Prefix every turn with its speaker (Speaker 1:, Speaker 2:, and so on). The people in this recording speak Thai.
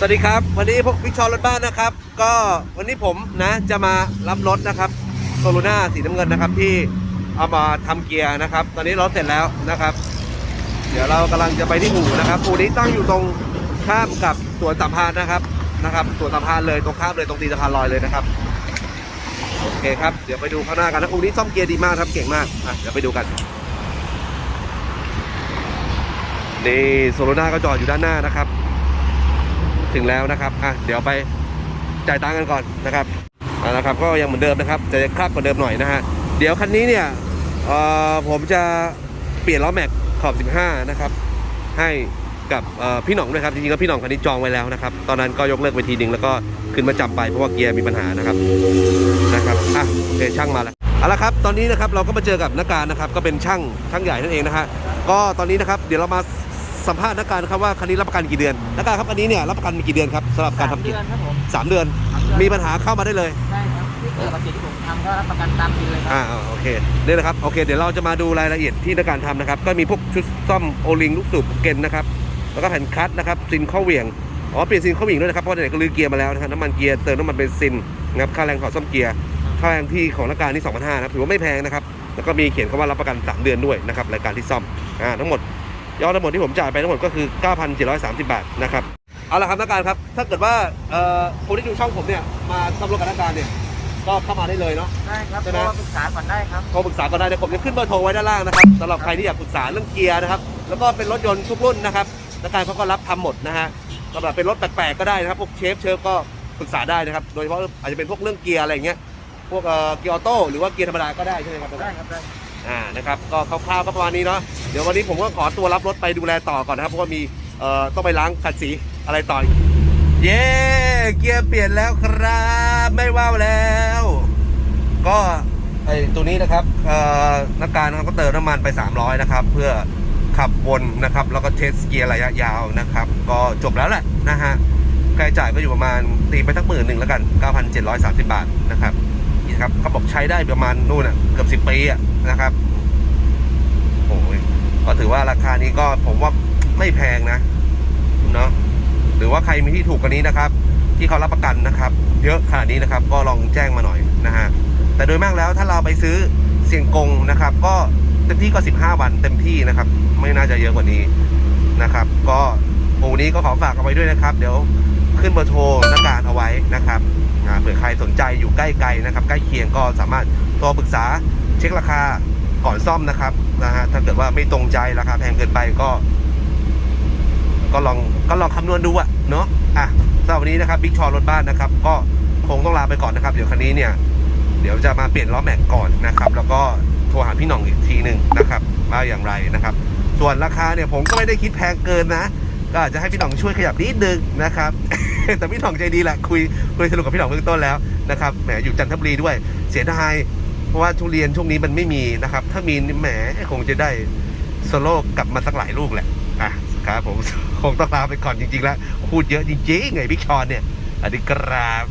Speaker 1: สวัสดีครับ วันนี้พวกวิกชอรถบ้านนะครับ ก็วันนี้ผมนะจะมารับรถนะครับโซลูน่าสีน้ำเงินนะครับ ที่เอามาทำเกียร์นะครับ ตอนนี้รถเสร็จแล้วนะครับ เดี๋ยวเรากำลังจะไปที่อู่นะครับอู่นี้ตั้งอยู่ตรงข้ามกับสวนสัมพันธ์นะครับนะครับสวนสัมพันธ์เลยตรงข้ามเลยตรงตีสะพานลอยเลยนะครับโอเคครับเดี๋ยวไปดูข้างหน้ากันนะอู่นี้ซ่อมเกียร์ดีมากครับเก่งมากอะเดี๋ยวไปดูกันนี่โซโลนาก็จอดอยู่ด้านหน้านะครับ ถึงแล้วนะครับอะเดี๋ยวไปจ่ายตังค์กันก่อนนะครับเอาละครับก็ยังเหมือนเดิมนะครับจะคลับกว่าเดิมหน่อยนะฮะเดี๋ยวคันนี้เนี่ยเอ่อผมจะเปลี่ยนล้อแม็กขอบ 15 นะครับ ให้กับพี่หน่องด้วยครับ จริงๆแล้วพี่หน่องคันนี้จองไว้แล้วนะครับ ตอนนั้นก็ยกเลิกไปทีหนึ่งแล้วก็ขึ้นมาจับไปเพราะว่าเกียร์มีปัญหานะครับนะครับอะโอเคช่างมาแล้วเอาละครับ ตอนนี้นะครับเราก็มาเจอกับนักการนะครับ ก็เป็นช่างช่างใหญ่นั่นเองนะฮะก็ตอนนี้นะครับเดี๋ยวเรามา สัมภาษณ์นักการครับว่าคันนี้รับประกันกี่เดือนนักการครับอันนี้เนี่ยรับประกันกี่เดือนครับสำหรับการทำ
Speaker 2: เดื
Speaker 1: เกีย
Speaker 2: อน
Speaker 1: ร์
Speaker 2: ครับผม
Speaker 1: สามเดือน
Speaker 2: สามเดือน
Speaker 1: มีปัญหาเข้ามาได้เลย
Speaker 2: ใช่ครับที่เกี่ยวกับสิ่งที่ผมทำก็รับประกันตามจริงเลยค
Speaker 1: อ่า
Speaker 2: รับ
Speaker 1: โอเคนี่นะครับโอเค เดี๋ยวเราจะมาดูรายละเอียดที่นักการทำนะครับ ก็มีพวกชุดซ่อมโอลิงลูกสูบเกนนะครับแล้วก็แผ่นคลัตช์นะครับซินเข้าเหวี่ยงอ๋อเปลี่ยนซินเข้าเหวี่ยงด้วยนะครับเพราะไหนๆก็ลือเกียร์มาแล้วนะครับน้ำมันเกียร์เติมน้ำมันเบนซินนะครับค่าแรงถอดซ่อมเกียร์ค่าแรงที่ของนักการนี่2,500นะครับถือว่าไม่แพงนะครับแล้วก็มีเขียนคำว่ารับประกัน 3 เดือนด้วยนะครับรายการที่ซ่อมอ่าทั้งหมด ยอดทั้งหมดที่ผมจ่ายไปทั้งหมดก็คือ 9,730 บาทนะครับเอาละครับนักการครับ ถ้าเกิดว่าเอ่อคนที่ดูช่องผมเนี่ยมาซ่อมรถกับนักการเนี่ยก็เข้ามาได้เลยเนาะ
Speaker 2: ได้ครับ
Speaker 1: ใช่
Speaker 2: โท
Speaker 1: ไหม
Speaker 2: รปรึกษาก่อนได้ครับ
Speaker 1: โทรปรึกษาก็ได้เดี๋ยวผมจะขึ้นเบอร์โทรไว้ด้านล่างนะครับสำหรับใครที่อยากปรึกษาเรื่องเกียร์นะครับแล้วก็เป็นรถยนต์ทุกรุ่นนะครับนักการเขาก็รับทำหมดนะฮะสำหรับเป็นรถแปลกๆก็ได้นะครับพวกเชฟเชิฟก็ปรึกษาได้นะครับโดยเฉพาะอาจจะเป็นพวกเรื่องเกียร์อะไรอย่างเงี้ยพวกเอ่อเกียร์ออโต้หรือว่าเกียร์ธรรมดาก็ได้ใช่ไหมครับ
Speaker 2: ได้ครับได้
Speaker 1: อ่านะครับก็คร่าวๆก็ประมาณนี้เนาะเดี๋ยววันนี้ผมก็ขอตัวรับรถไปดูแลต่อก่อนนะครับเพราะว่ามีเอ่อต้องไปล้างขัดสีอะไรต่ออีกเย้เกียร์เปลี่ยนแล้วครับ ไม่ว่าวแล้ว ก็ไอตัวนี้นะครับเอ่อนักการเขาก็เติมน้ำมันไป 300 นะครับ เพื่อขับวนนะครับ แล้วก็เทสเกียร์ระยะยาวนะครับ ก็จบแล้วแหละนะฮะค่าใช้จ่ายก็อยู่ประมาณตีไปสักหมื่นหนึ่งแล้วกัน 9,730 บาทนะครับ ครับเขาบอกใช้ได้ประมาณนู่นอะเกือบ10ปีอะนะครับโอ้ยก็ถือว่าราคานี้ก็ผมว่าไม่แพงนะเนาะหรือว่าใครมีที่ถูกกว่านี้นะครับ ที่เขารับประกันนะครับ เยอะขนาดนี้นะครับ ก็ลองแจ้งมาหน่อยนะฮะแต่โดยมากแล้วถ้าเราไปซื้อเสียงกงนะครับ ก็เต็มที่ก็ 15 วันเต็มที่นะครับ ไม่น่าจะเยอะกว่านี้นะครับ ก็ปูนี้ก็ขอฝากเอาไว้ด้วยนะครับ เดี๋ยวขึ้นเบอร์โทรนักการเอาไว้นะครับอ่าเผื่อใครสน ใจอยู่ใกล้ๆนะครับ ใกล้เคียงก็สามารถโทรปรึกษาเช็คราคาก่อนซ่อมนะครับนะฮะถ้าเกิดว่าไม่ตรงใจราคาแพงเกินไปก็ ก็ลองก็ลองคำนวณดูอะเนาะอะสำหรับวันนี้นะครับบิ๊กชอรถบ้านนะครับ ก็คงต้องลาไปก่อนนะครับ เดี๋ยวคันนี้เนี่ย เดี๋ยวจะมาเปลี่ยนล้อแม็กก่อนนะครับ แล้วก็โทรหาพี่หน่องอีกทีหนึ่งนะครับว่าอย่างไรนะครับ ส่วนราคาเนี่ยผมก็ไม่ได้คิดแพงเกินนะ ก็อาจจะให้พี่หน่องช่วยขยับนิดนึงนะครับ แต่พี่หน่องใจดีแหละคุยคุยสนุกกับพี่หน่องเบื้องต้นแล้วนะครับแหมอยู่จันทบุรีด้วยเสียดายเพราะว่าทุเรียนช่วงนี้มันไม่มีนะครับ ถ้ามีนี่แหมคงจะได้โซโล่กลับมาสักหลายลูกแหละอะครับผมคงต้องลาไปก่อนจริงๆแล้วพูดเยอะจริงๆไงพิชชอนเนี่ยอันดีครับ